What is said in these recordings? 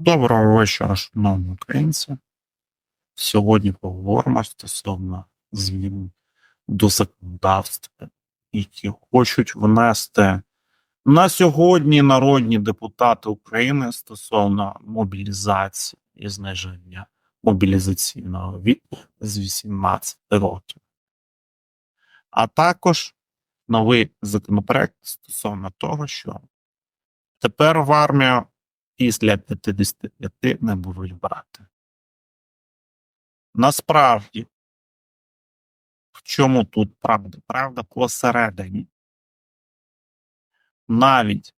Доброго вечора, шановні українці. Сьогодні поговоримо стосовно змін до законодавства, які хочуть внести на сьогодні народні депутати України стосовно мобілізації і зниження мобілізаційного віку з 18 років. А також новий законопроект стосовно того, що тепер в армію після 55 не будуть брати. Насправді, в чому тут правда? Правда посередині. Навіть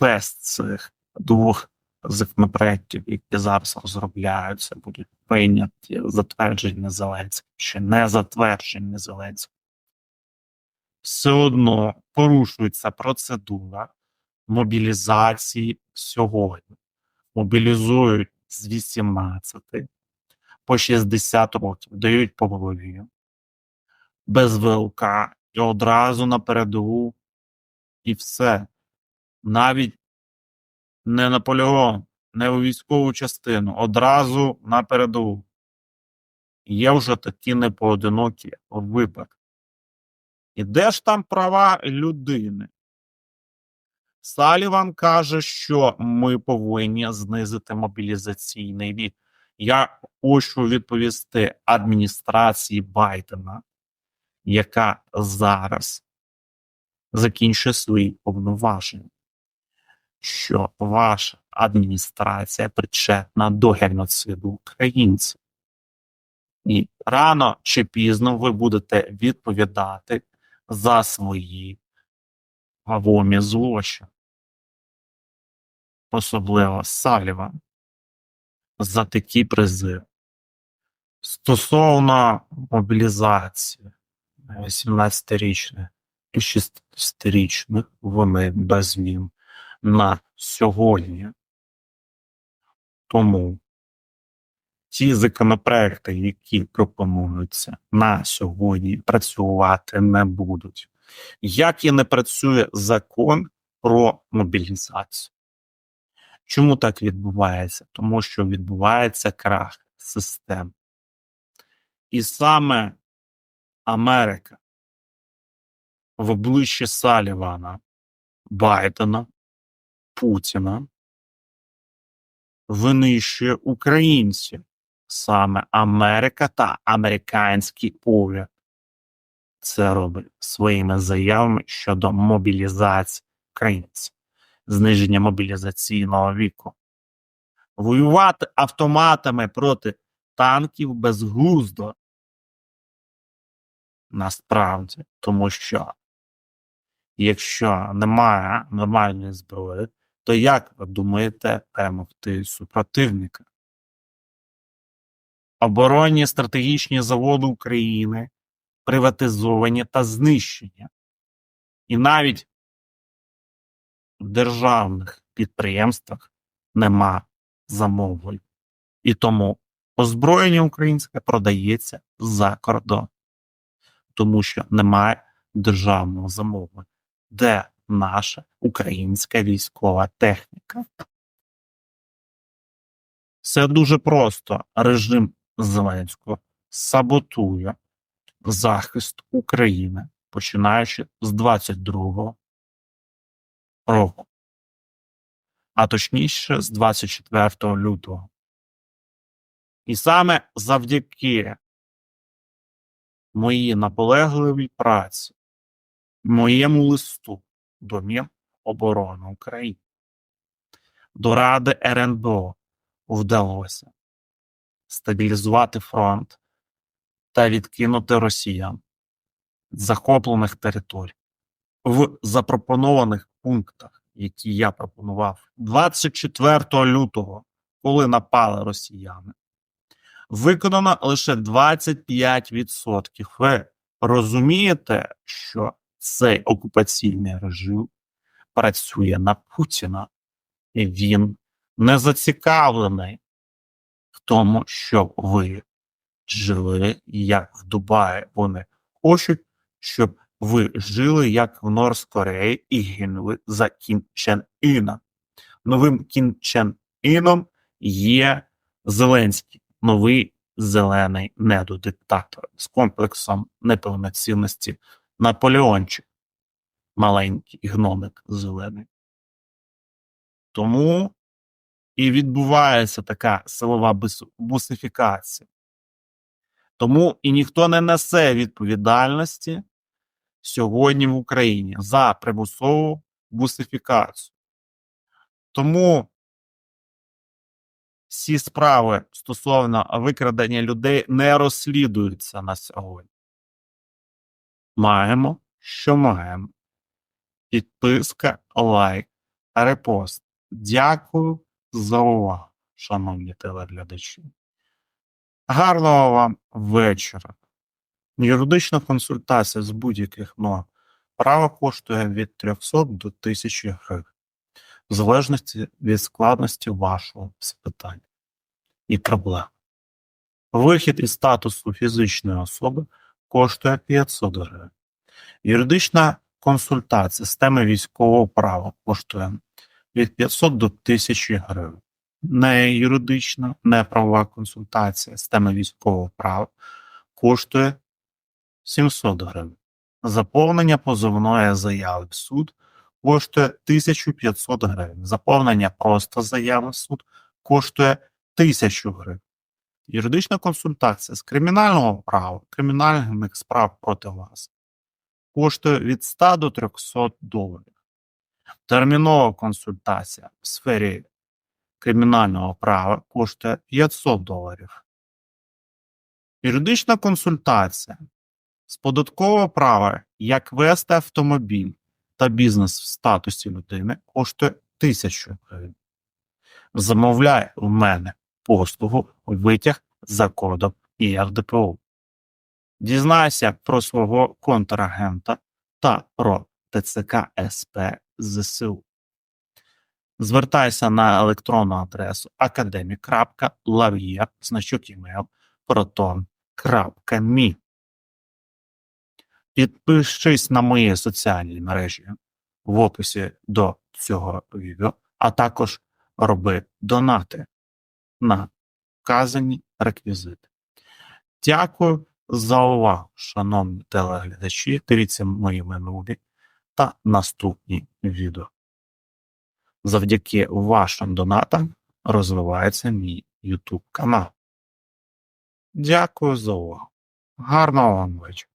без цих двох законопроєктів, які зараз розробляються, будуть прийняті затверджені Зеленським, чи не затверджені Зеленським. Все одно порушується процедура мобілізації сьогодні. Мобілізують з 18 по 60 років, дають по голові, без ВЛК і одразу на передову, і все. Навіть не на полігон, не у військову частину, одразу на передову. Є вже такі непоодинокі випадки. І де ж там права людини? Саліван каже, що ми повинні знизити мобілізаційний вік. Я хочу відповісти адміністрації Байдена, яка зараз закінчує свої повноваження, що ваша адміністрація причетна до геноциду українців. І рано чи пізно ви будете відповідати за свої вагомі злочини. Особливо Саліван за такі призиви. Стосовно мобілізації 18-річних і 16-річних, вони без змін на сьогодні. Тому ті законопроекти, які пропонуються на сьогодні, працювати не будуть. Як і не працює закон про мобілізацію. Чому так відбувається? Тому що відбувається крах систем. І саме Америка в обличчі Салівана, Байдена, Путіна винищує українців. Саме Америка та американський уряд це робить своїми заявами щодо мобілізації українців, зниження мобілізаційного віку. Воювати автоматами проти танків безглуздо. Насправді, тому що якщо немає нормальної зброї, то як ви думаєте перемогти супротивника? Оборонні стратегічні заводи України приватизовані та знищення. І навіть в державних підприємствах нема замовлень. І тому озброєння українське продається за кордон, тому що немає державного замовлення, де наша українська військова техніка. Все дуже просто. Режим Зеленського саботує захист України, починаючи з 22 року, а точніше з 24 лютого. І саме завдяки моїй наполегливій праці, моєму листу до Міноборони України, до Ради РНБО вдалося стабілізувати фронт та відкинути росіян захоплених територій в запропонованих пунктах, які я пропонував 24 лютого, коли напали росіяни, виконано лише 25%. Ви розумієте, що цей окупаційний режим працює на Путіна, і він не зацікавлений в тому, щоб ви жили як в Дубаї. Вони хочуть, щоб ви жили як в Норс Кореї і гинули за Кім Чен Іна. Новим Кім Чен Іном є Зеленський, новий зелений недодиктатор з комплексом неповноцінності Наполеончик, маленький гномик зелений. Тому і відбувається така силова бус- бусифікація. Тому і ніхто не несе відповідальності сьогодні в Україні за примусову бусифікацію. Тому всі справи стосовно викрадення людей не розслідуються на сьогодні. Маємо, що маємо. Підписка, лайк, репост. Дякую за увагу, шановні телеглядачі. Гарного вам вечора. Юридична консультація з будь-яких норм права коштує від 300 до 1000 гривень, в залежності від складності вашого питання і проблем. Вихід із статусу фізичної особи коштує 500 гривень. Юридична консультація з теми військового права коштує від 500 до 1000 гривень. Не юридична, не правова консультація з теми військового права коштує 700 гривень. Заповнення позовної заяви в суд коштує 1500 гривень. Заповнення просто заяви в суд коштує 1000 гривень. Юридична консультація з кримінального права, кримінальних справ проти вас коштує від 100 до 300 доларів. Термінова консультація в сфері кримінального права коштує 500 доларів. Юридична консультація з податкового права, як вести автомобіль та бізнес в статусі людини, коштує 1000 гривень. Замовляй у мене послугу витяг за кодом ІРДПУ. Дізнайся про свого контрагента та про ТЦК СП ЗСУ. Звертайся на електронну адресу academic.lavier, значок email, proton.me. Підпишись на мої соціальні мережі в описі до цього відео, а також роби донати на вказані реквізити. Дякую за увагу, шановні телеглядачі. Дивіться мої минулі та наступні відео. Завдяки вашим донатам розвивається мій YouTube канал. Дякую за увагу. Гарного вам вечора.